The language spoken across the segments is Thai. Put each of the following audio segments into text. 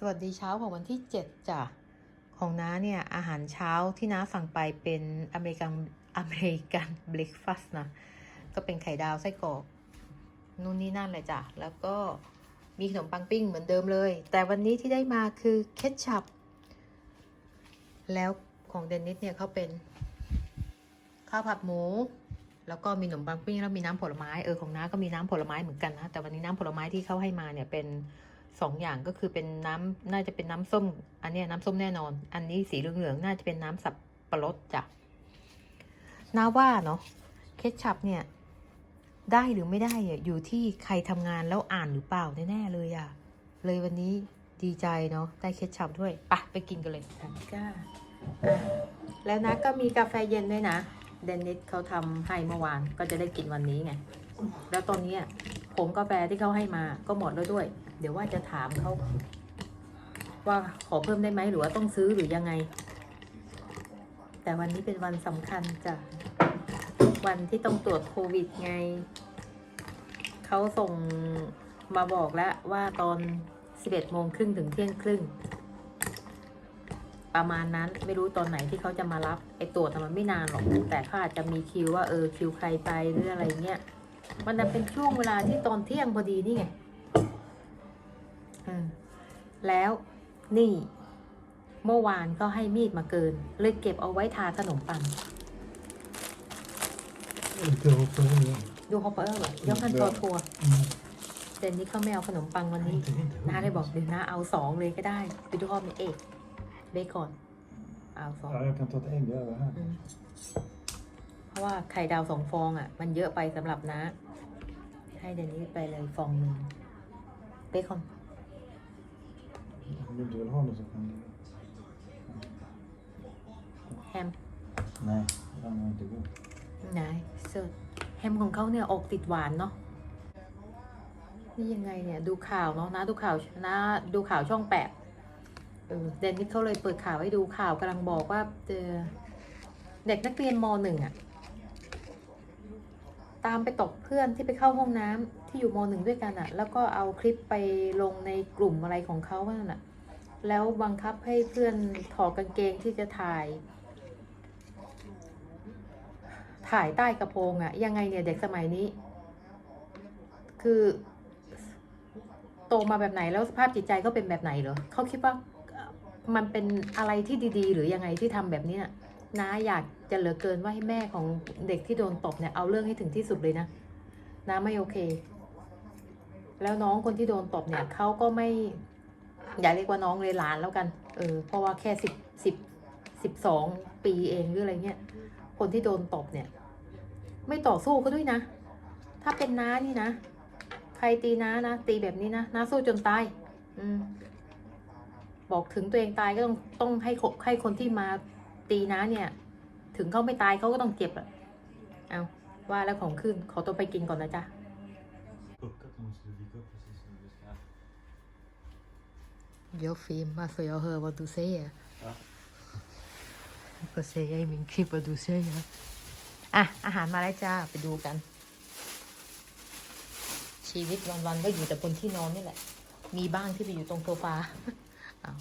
สวัสดีเช้าของวันที่ 7จ้ะของน้าเนี่ย อาหารเช้าที่น้าสั่งไปเป็นอเมริกันอเมริกันเบรคฟาสต์นะ ก็เป็นไข่ดาวไส้กรอกนู่นนี่นั่นเลยจ้ะ แล้วก็มีขนมปังปิ้งเหมือนเดิมเลย แต่วันนี้ที่ได้มาคือเคทชัพแล้วของเดนนิสเนี่ยเขาเป็นข้าวผัดหมู แล้วก็มีขนมปังปิ้งแล้วมีน้ำผลไม้เออของน้าก็มีน้ำผลไม้เหมือนกันนะแต่วันนี้น้ำผลไม้ที่เขาให้มาเนี่ยเป็น สองอย่างก็คือเป็นน้ำน่าจะเป็นน้ำส้ม อันนี้น้ำส้มแน่นอน อันนี้สีเหลืองๆน่าจะเป็นน้ำสับปะรดจ้ะน้าว่าเนาะเคชชัพเนี่ย ได้หรือไม่ได้อะอยู่ที่ใครทำงานแล้วอ่านหรือเปล่าแน่ๆเลยอะเลยวันนี้ดีใจเนาะได้เคชชัพด้วยปะไปกินกันเลยก้าแล้วนะก็มีกาแฟเย็นด้วยนะเดนนิสเขาทำให้เมื่อวานก็จะได้กินวันนี้ไง แล้วตอนนี้ผงกาแฟที่เขาให้มาก็หมดแล้วด้วย เดี๋ยวว่าจะถามเขาว่าขอเพิ่มได้ไหมหรือว่าต้องซื้อหรือยังไง แต่วันนี้เป็นวันสำคัญจ้ะวันที่ต้องตรวจโควิดไง เขาส่งมาบอกแล้วว่าตอน 11โมงครึ่งถึงเที่ยงครึ่ง ประมาณนั้นไม่รู้ตอนไหนที่เขาจะมารับไอตรวจมันไม่นานหรอก แต่เขาอาจจะมีคิวว่าเออคิวใครไปหรืออะไรเงี้ย มันจะเป็นช่วงเวลาที่ตอนเที่ยงพอดีนี่ไงอืมแล้วนี่ เมื่อวานก็ให้มีดมาเกิน เลยเก็บเอาไว้ทาขนมปัง Lite hoppar igen. ดูฮอปเปอร์แบบยกกันตัวทัวร์ Mm. เจนนี่เขาไม่เอาขนมปังวันนี้ Inte, inte. น้าเลยบอกเดี๋ยวน้าเอาสองเลยก็ได้ไปดูฮอปเอกเบคอนเอาสอง ราะว่าไข่ดาวสองฟองอะ มันเยอะไปสำหรับน้าให้เดนนี่ไปเลยฟองหนึ่งเบคอน Om du inte vill ha det så kan du. แฮม Nej, den var inte god. ไหนเสิร์ชแฮมของเขาเนี่ยออกติดหวานเนาะนี่ยังไงเนี่ยดูข่าวเนาะนะดูข่าวนะดูข่าวช่องแปดเออเดนนิสเขาเลยเปิดข่าวให้ดูข่าวกำลังบอกว่าเจอเด็กนักเรียนมหนึ่งอะ ตามไปตบเพื่อนที่ไปเข้าห้องน้ำที่อยู่มหนึ่งด้วยกันอะแล้วก็เอาคลิปไปลงในกลุ่มอะไรของเขาว่าน่ะ แล้วบังคับให้เพื่อนถอดกางเกงที่จะถ่าย ถ่ายใต้กระโปรงอะยังไงเนี่ยเด็กสมัยนี้ คือโตมาแบบไหนแล้วสภาพจิตใจเขาเป็นแบบไหนเหรอเขาคิดว่ามันเป็นอะไรที่ดี ๆ หรือยังไงที่ทำแบบเนี้ยน้าอยาก จะเหลือเกินว่าให้แม่ของเด็กที่โดนตบเนี่ยเอาเรื่องให้ถึงที่สุดเลยนะน้าไม่โอเค แล้วน้องคนที่โดนตบเนี่ยเขาก็ไม่ อย่าเรียกว่าน้องเลยหลานแล้วกัน เออ เพราะว่าแค่สิบสิบสิบสองปีเองหรืออะไรเงี้ย คนที่โดนตบเนี่ย ไม่ต่อสู้เขาด้วยนะ ถ้าเป็นน้านี่นะ ใครตีน้านะ ตีแบบนี้นะน้าสู้จนตาย อืมบอกถึงตัวเองตายก็ต้องต้องให้ให้คนที่มาตีน้าเนี่ย ถึงเขาไม่ตายเขาก็ต้องเจ็บอะเอาว่าแล้วของขึ้น ขอตัวไปกินก่อนนะจ๊ะ Puckat måste dyka upp precis när vi ska. Jag filmar för jag hör vad du säger. Ja. Jag får säga i min klipp vad du säger. อะ อาหารมาแล้วจ้า ไปดูกัน ชีวิตวันๆก็อยู่แต่บนที่นอนนี่แหละ มีบ้างที่ไปอยู่ตรงโซฟาเอา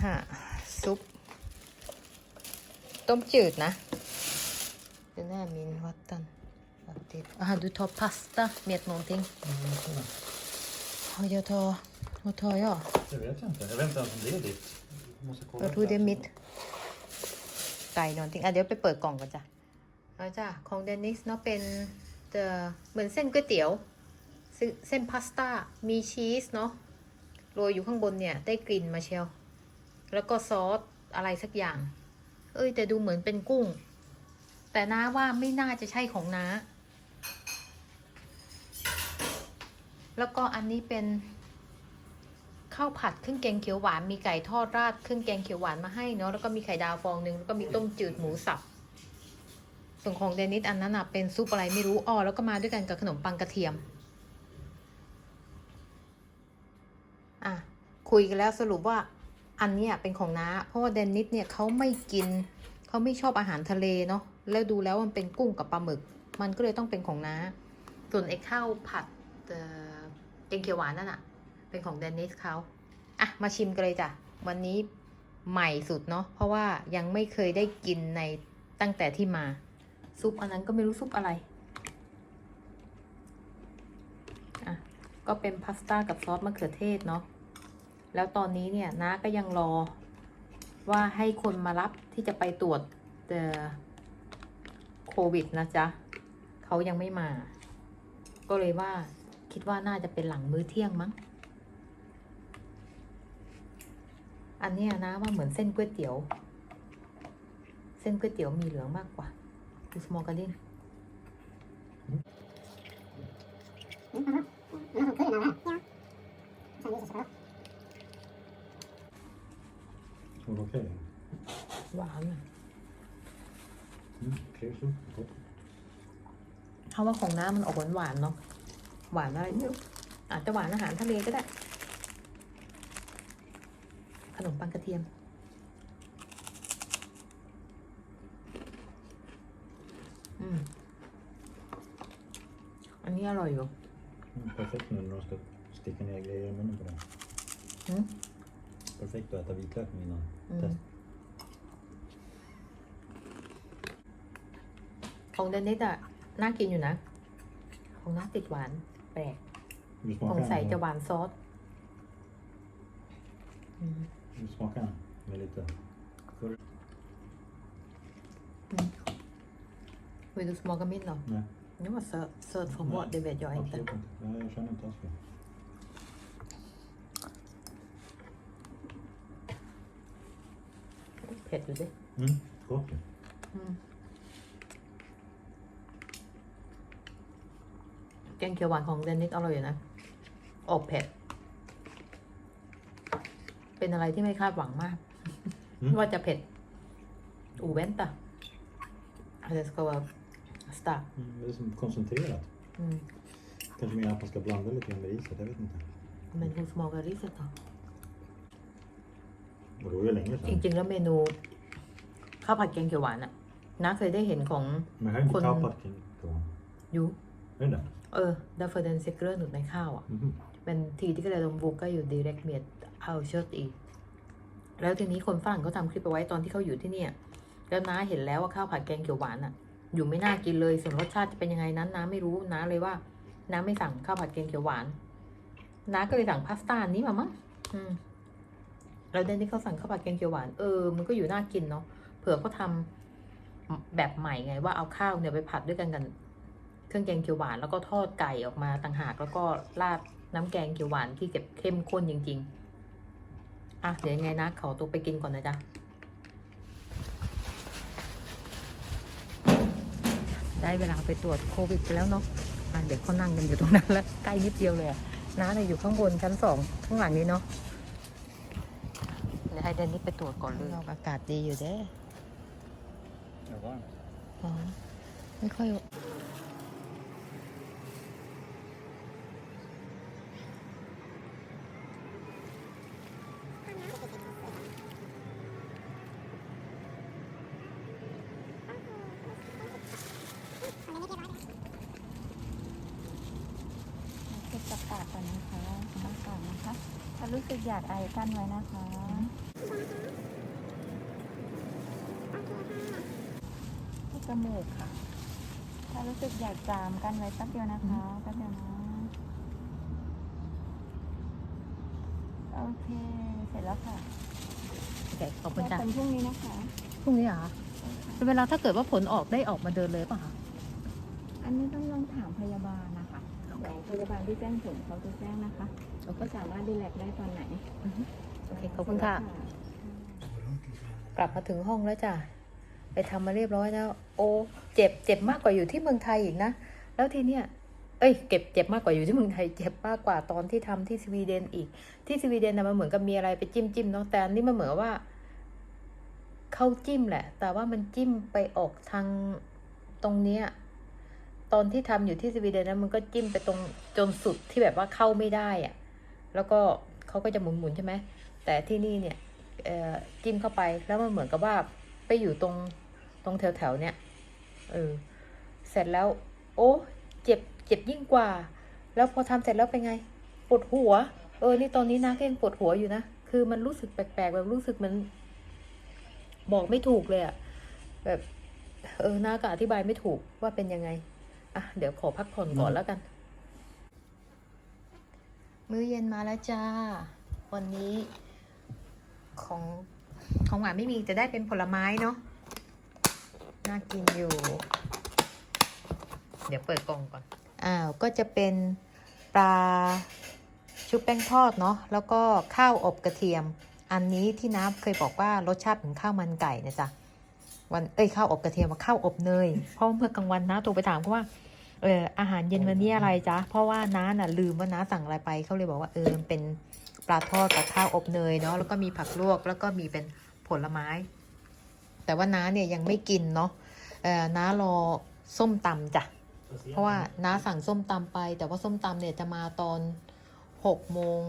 ฮะซุป ต้มจืดนะเดี๋ยวแน่มินวัตตันวัตติอะดูทอพาสต้าเมียดโนนทิง Mm, เอาเดี๋ยวทอเอาทอย่อ Det vet jag inte. Jag vet inte ens om det är ditt. Måste kolla. เราทูเดมิดไก่นอนทิ้งอะเดี๋ยวไปเปิดกล่องกันจ้ะเอาจ้ะของเดนิสเนาะเป็นเอ่อเหมือนเส้นก๋วยเตี๋ยวซึ่งเส้นพาสต้า มีชีสเนาะโรยอยู่ข้างบนเนี่ย ได้กลิ่นมาเชียวแล้วก็ซอสอะไรสักอย่าง เอ้ยแต่ดูเหมือนเป็นกุ้ง แต่น้าว่าไม่น่าจะใช่ของน้า แล้วก็อันนี้เป็นข้าวผัดเครื่องแกงเขียวหวานมีไก่ทอดราดเครื่องแกงเขียวหวานมาให้เนาะแล้วก็มีไข่ดาวฟองหนึ่งแล้วก็มีต้มจืดหมูสับส่วนของเดนิสอันนั้นอะเป็นซุปอะไรไม่รู้อ้อแล้วก็มาด้วยกันกับขนมปังกระเทียม อะคุยกันแล้วสรุปว่า อันเนี้ยเป็นของน้าเพราะว่าเดนนิสเนี่ยเขาไม่กินเขาไม่ชอบอาหารทะเลเนาะแล้วดูแล้วมันเป็นกุ้งกับปลาหมึก มันก็เลยต้องเป็นของน้าส่วนไอ้ข้าวผัดเออแกงเขียวหวานนั่นอะเป็นของเดนิสเขาอะมาชิมกันเลยจ้ะวันนี้ใหม่สุดเนาะเพราะว่ายังไม่เคยได้กินในตั้งแต่ที่มา ซุปอันนั้นก็ไม่รู้ซุปอะไรอะก็เป็นพาสต้ากับซอสมะเขือเทศเนาะ แล้วตอนนี้เนี่ยน้าก็ยังรอว่าให้คนมารับที่จะไปตรวจเอ่อโควิดนะจ๊ะเขายังไม่มา ก็เลยว่าคิดว่าน่าจะเป็นหลังมื้อเที่ยงมั้ง อันนี้นะว่าเหมือนเส้นก๋วยเตี๋ยว เส้นก๋วยเตี๋ยวมีเหลืองมากกว่าดูสมอลกันดิน Var det okej? หวานอะ Mm, trevligt. Gott. เพราะว่าของน้ำมันออกหวานหวานๆเนาะ หวานอะไรไม่รู้อาจจะหวานอาหารทะเลก็ได้ ขนมปังกระเทียม อืม อันนี้อร่อยอยู่ Mm, perfekt nu när de ska sticka ner grejer i munnen på den. Mm. Perfekt att äta vitlöken innan. อืม Test. ของเดนิสอะน่ากินอยู่นะ ของน้าติดหวาน แปลก Du ของ smakar ใส่ den? จะหวานซอสอืม Du smakar den med lite... Förr? Vill du smaka min då? Nej, Den var söt, söt från vad, det vet jag inte. absolut inte. Nej, jag känner inte alls det. เผ็ดอยู่ดิ Mm, gott ju. อืมแกงเขียวหวานของเดนิสอร่อยอยู่นะ ออกเผ็ด เป็นอะไรที่ไม่คาดหวังมาก Mm. ว่าจะเผ็ด อูเวนตะอะไรสกว่าสตาร์ Mm, det är som koncentrerat. อืม Kanske mer att man ska blanda lite grann med riset, jag vet inte. มันฮูสม อลการิสต่อ Och det var ju länge จ sedan. ริง ๆ แล้วเมนูข้าวผัดแกงเขียวหวานอะน้าเคยได้เห็นของ Men jag har inte Kon- tappat kring på. ยู Är det det? เออดาเฟอร์เดนเซกเกอร์หนุนในข้าวอะ Mhm. เป็นทีที่ก็เลยลงบุกก็อยู่ direct m e d เอาเชิดอีก แล้วทีนี้คนฝรั่งเขาทำคลิปเอาไว้ตอนที่เขาอยู่ที่เนี่ย แล้วน้าเห็นแล้วว่าข้าวผัดแกงเขียวหวานอะอยู่ไม่น่ากินเลยส่วนรสชาติจะเป็นยังไงนั้นน้าไม่รู้น้าเลยว่าน้าไม่สั่งข้าวผัดแกงเขียวหวานน้าก็เลยสั่งพาสต้าอันนี้มามั้งอืม แล้วเดนที่เขาสั่งข้าวผัดแกงเขียวหวานเออมันก็อยู่น่ากินเนาะเผื่อเขาทำแบบใหม่ไงว่าเอาข้าวเนี่ยไปผัดด้วยกันกัน เครื่องแกงเขียวหวานแล้วก็ทอดไก่ออกมาต่างหากแล้วก็ราดน้ำแกงเขียวหวานที่เก็บเข้มข้นจริง ๆอะเดี๋ยวยังไงนะขอตัวไปกินก่อนนะจ๊ะได้เวลาไปตรวจโควิดไปแล้วเนาะอะเด็กเขานั่งกันอยู่ตรงนั้นแล้วใกล้นิดเดียวเลยอะน้าเนี่ยอยู่ข้างบนชั้นสองข้างหลังนี้เนาะ ให้เดนนี่ไปตรวจก่อนเลยอากาศดีอยู่เด้ Det var อ๋อไม่ค่อยเช็คประกาศก่อนนะคะประกาศนะคะถ้ารู้สึกอยากไอกั้นไว้นะคะ ที่จมูกค่ะ ถ้ารู้สึกอยากจามกันไว้แป๊บเดียวนะคะแป๊บเดียวนะโอเคเสร็จแล้วค่ะโอเคขอบคุณเจอจ้ะกันพรุ่งนี้นะคะพรุ่งนี้เหรอคะเวลาถ้าเกิดว่าผลออกได้ออกมาเดินเลยป่ะคะอันนี้ต้องลองถามพยาบาลนะคะเดี๋ยวพยาบาลที่แจ้งผลเขาจะแจ้งนะคะก็สามารถดีแลกได้ตอนไหน โอเคขอบคุณค่ะ กลับมาถึงห้องแล้วจ้ะไปทำมาเรียบร้อยแล้วโอ้เจ็บเจ็บมากกว่าอยู่ที่เมืองไทยอีกนะแล้วทีเนี้ยเอ้ยเก็บเจ็บมากกว่าอยู่ที่เมืองไทยเจ็บมากกว่าตอนที่ทำที่สวีเดนอีก ที่สวีเดนนะมันเหมือนกับมีอะไรไปจิ้มจิ้มๆเนาะแต่อันนี้มันเหมือนว่าเข้าจิ้มแหละ แต่ว่ามันจิ้มไปออกทางตรงเนี้ยตอนที่ทำอยู่ที่สวีเดนนะมันก็จิ้มไปตรงจนสุดที่แบบว่าเข้าไม่ได้อะแล้วก็ เขาก็จะหมุนๆใช่ไหมแต่ที่นี่เนี่ยจิ้มเข้าไปแล้วมันเหมือนกับว่าไปอยู่ตรงตรงแถวๆเนี่ยเออเสร็จแล้ว โอ้เจ็บเจ็บยิ่งกว่า แล้วพอทำเสร็จแล้วเป็นไงปวดหัว เออ นี่ตอนนี้นะก็ยังปวดหัวอยู่นะคือมันรู้สึกแปลกๆแบบรู้สึกมัน บอกไม่ถูกเลยอะแบบ เออน้าก็อธิบายไม่ถูกว่าเป็นยังไงอะเดี๋ยวขอพักผ่อนก่อนแล้วกัน มื้อเย็นมาแล้วจ้า วันนี้ ของของหวานไม่มีจะได้เป็นผลไม้เนาะ น่ากินอยู่ เดี๋ยวเปิดกล่องก่อน อ้าว ก็จะเป็นปลาชุบแป้งทอดเนาะ แล้วก็ข้าวอบกระเทียม อันนี้ที่น้ำเคยบอกว่ารสชาติเหมือนข้าวมันไก่นะจ๊ะ วัน เอ้ยข้าวอบกระเทียมกับข้าวอบเนย เพราะเมื่อกลางวันน้าโทรไปถามเขาว่า เอออาหารเย็นวันนี้อะไรจ๊ะ เพราะว่าน้าน่ะลืมว่าน้าสั่งอะไรไปเขาเลยบอกว่าเออมันเป็นปลาทอดกับข้าวอบเนยเนาะแล้วก็มีผักลวกแล้วก็มีเป็นผลไม้ แต่ว่าน้าเนี่ยยังไม่กินเนาะเออน้ารอส้มตำจ้ะเพราะว่าน้าสั่งส้มตำไป แต่ว่าส้มตำเนี่ยจะมาตอนหกโมง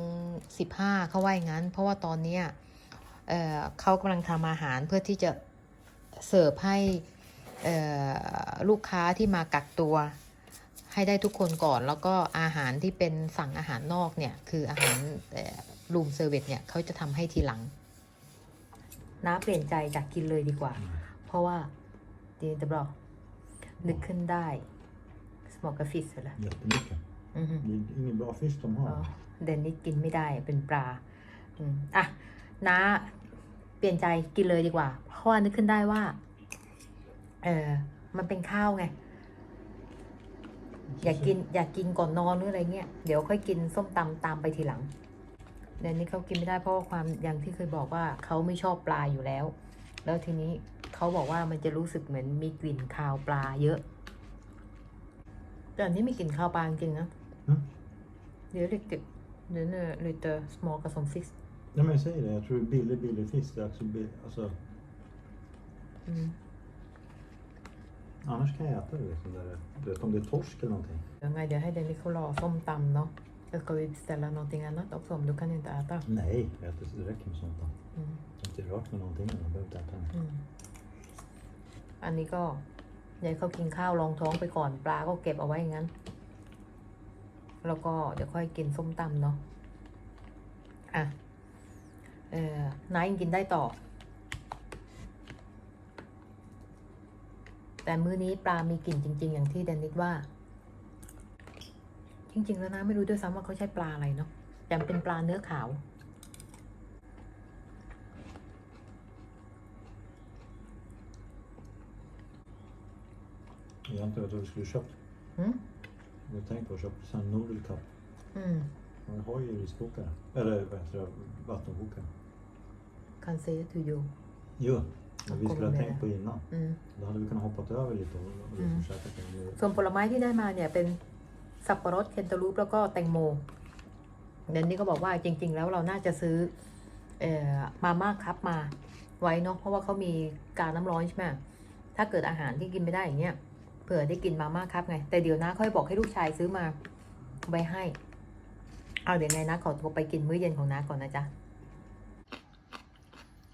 สิบห้าเขาว่าอย่างนั้น เพราะว่าตอนเนี้ยเอ่อเขากำลังทำอาหารเพื่อที่จะเสิร์ฟให้เอ่อลูกค้าที่มากักตัว ให้ได้ทุกคนก่อน แล้วก็อาหารที่เป็นสั่งอาหารนอกเนี่ย คืออาหารรูมเซอร์วิสเนี่ยเขาจะทำให้ทีหลังน้าเปลี่ยนใจจากกินเลยดีกว่า เพราะว่าเดียนจะบอกนึกขึ้นได้ smaka fisk eller? Jättemycket. Mhm. Det är ingen bra fisk de อ๋อ har. เดนนี่กินไม่ได้เป็นปลาอืมอะน้าเปลี่ยนใจกินเลยดีกว่า เพราะว่านึกขึ้นได้ว่า เออมันเป็นข้าวไง อยากกินอยากกินก่อนนอนหรืออะไรเงี้ยเดี๋ยวค่อยกินส้มตำตามไปทีหลังเดนนี่เขากินไม่ได้เพราะว่าความอย่างที่เคยบอกว่าเขาไม่ชอบปลาอยู่แล้ว แล้วทีนี้เขาบอกว่ามันจะรู้สึกเหมือนมีกลิ่นคาวปลาเยอะ แต่อันนี้มีกลิ่นคาวปลาจริงๆนะ Mm. Det är riktigt. Den är lite smakar som fisk. Ja, men jag säger det, jag tror billig, billig fisk det är också billig, alltså, Mm. Annars kan jag äta det liksom, där, du vet om det är torsk eller någonting. ยังไงเดี๋ยวให้เดนนี่เขารอส้มตำเนาะแล้วก็วิเ ställa någonting annat också om du kan inte äta. Nej, jag äter, det räcker med sånt då. Mm. Jag har inte rört med någonting än, jag behöver inte äta det. อืมอันนี้ก็ยายเขากินข้าวรองท้องไปก่อนปลาก็เก็บเอาไว้อย่างนั้น แล้วก็เดี๋ยวค่อยกินส้มตำเนาะ อะ เออน้ายังกินได้ต่อ แต่มื้อนี้ปลามีกลิ่นจริง ๆ อย่างที่เดนนิดว่า จริง ๆ แล้วนะไม่รู้ด้วยซ้ำว่าเขาใช้ปลาอะไรเนาะแต่มันเป็นปลาเนื้อขาว Egentligen vet du vad vi skulle köpt. Mm. Jag tänkte på att köpa sån här noodle cup. อืม Man har ju riskokare. Eller vad heter det, vattenkokare. kan säga to you Jo, men vi Jag skulle ha kommer tänkt med. på innan. อืม Då hade vi kunnat hoppat över lite och, och liksom Mm. käkat det. ส่วนผลไม้ที่ได้มาเนี่ยเป็นสับปะรดเคนตาลูปแล้วก็แตงโมเดนนี่ก็บอกว่าจริง ๆ แล้วเราน่าจะซื้อเอ่อมาม่าครับมาไว้เนาะเพราะว่าเขามีการน้ำร้อนใช่ไหมถ้าเกิดอาหารที่กินไม่ได้อย่างเงี้ยเผื่อได้กินมาม่าครับไง แต่เดี๋ยวนะค่อยบอกให้ลูกชายซื้อมาไว้ให้ เอาเดี๋ยวไงนะขอตัวไปกินมื้อเย็นของน้าก่อนนะจ๊ะ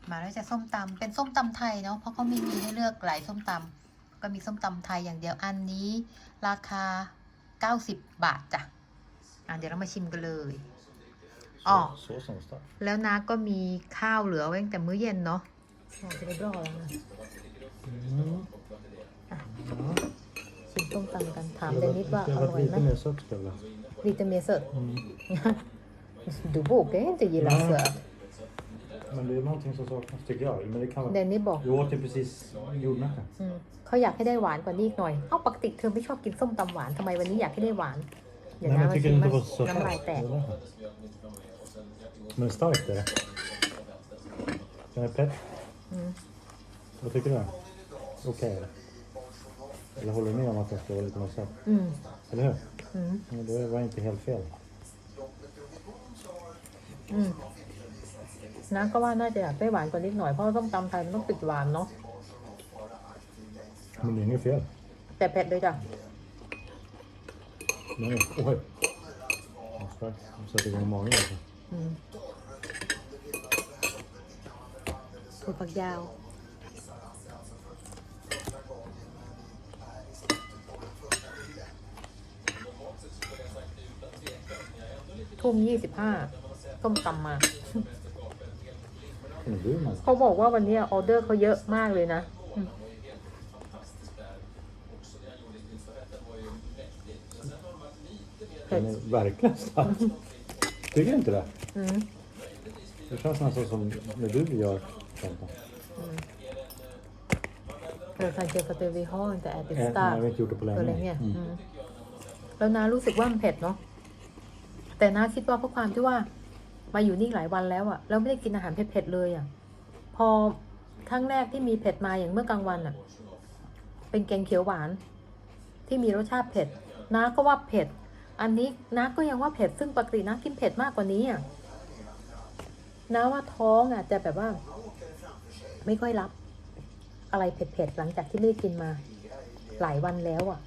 มาแล้วจะส้มตำเป็นส้มตำไทยเนาะเพราะเขามีมีให้เลือกหลายส้มตำก็มีส้มตำไทยอย่างเดียวอันนี้ ราคา 90 บาทจ้ะอะเดี๋ยวเรามาชิมกันเลยอ๋อ Så, såsen var stark. แล้วน้าก็มีข้าวเหลือไว้ตั้งแต่มื้อเย็นเนาะอ๋อจะได้รอแล้วนะ Mm. ชิมส้มตำกันถาม Det เด har นิดว่า varit, det อ har ร่อ varit ยไหม lite mer sött ska jag vilja. วิตามินเสด Mm. du brukar ju inte gilla Nej. sött Men det är någonting som saknas tycker jag. Men det kan เด vara... นิดบอก Vi åt ju precis jordnötter. อืมเขาอยากให้ได้หวานกว่านี้อีกหน่อย เอ้าปกติเธอไม่ชอบกินส้มตำหวานทำไมวันนี้อยากให้ได้หวานเดี๋ยว Nej, นะ men มา jag ชิ tycker ม det มา inte var så น้ำลาย starkt. แตก Det är därför. Men starkt är det. Den är pepp. อืม Vad tycker du? Okej är det. Eller håller du med om att det ska vara lite mer sött? อืม Eller hur? อืม Men det var inte helt fel. อืม น้าก็ว่าน่าจะอยากได้หวานกว่านิดหน่อยเพราะว่าส้มตำไทยมันต้องติดหวานเนาะ Men det är inget fel. แต่เผ็ดเลยจ้ะ Nej, oj. Vad starkt. Jag sätter igång magen alltså. อืมถั่วฝักยาว ทุ่มยี่สิบห้าต้มตำมา Men du man. เขาบอกว่าวันนี้ออเดอร์เขาเยอะมากเลยนะอืม Den är verkligen stark. Tycker du inte det? อืม Det känns nästan som när du gör sånt. เออคันเจอฟาเตอร์วีฮอลแต่แอบเป็น Eh, สตาร์ Jag har inte gjort det på อะไร länge. Mm. แล้วน้ารู้สึกว่ามันเผ็ดเนาะแต่น้าคิดว่าเพราะความที่ว่า มาอยู่นี่หลายวันแล้วอะแล้วไม่ได้กินอาหารเผ็ดๆเลยอะพอครั้งแรกที่มีเผ็ดมาอย่างเมื่อกลางวันอะเป็นแกงเขียวหวาน ที่มีรสชาติเผ็ดน้าก็ว่าเผ็ด อันนี้น้าก็ยังว่าเผ็ดซึ่งปกติน้ากินเผ็ดมากกว่านี้อะน้าว่าท้องอะจะแบบว่า ไม่ค่อยรับ อะไรเผ็ดๆหลังจากที่ไม่ได้กินมา หลายวันแล้วอะ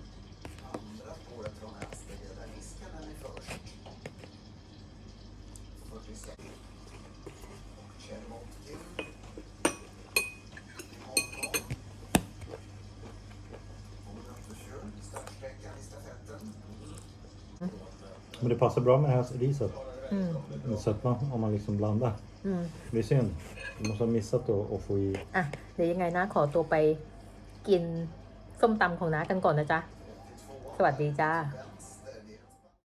Men det passar bra med det här riset. อืม Med sötma om man liksom blandar. อืม Det är synd. Du måste ha missat att, att få i อะ เดี๋ยวยังไงนะ ขอตัวไปกินส้มตำของน้ากันก่อนนะจ๊ะ สวัสดีจ้า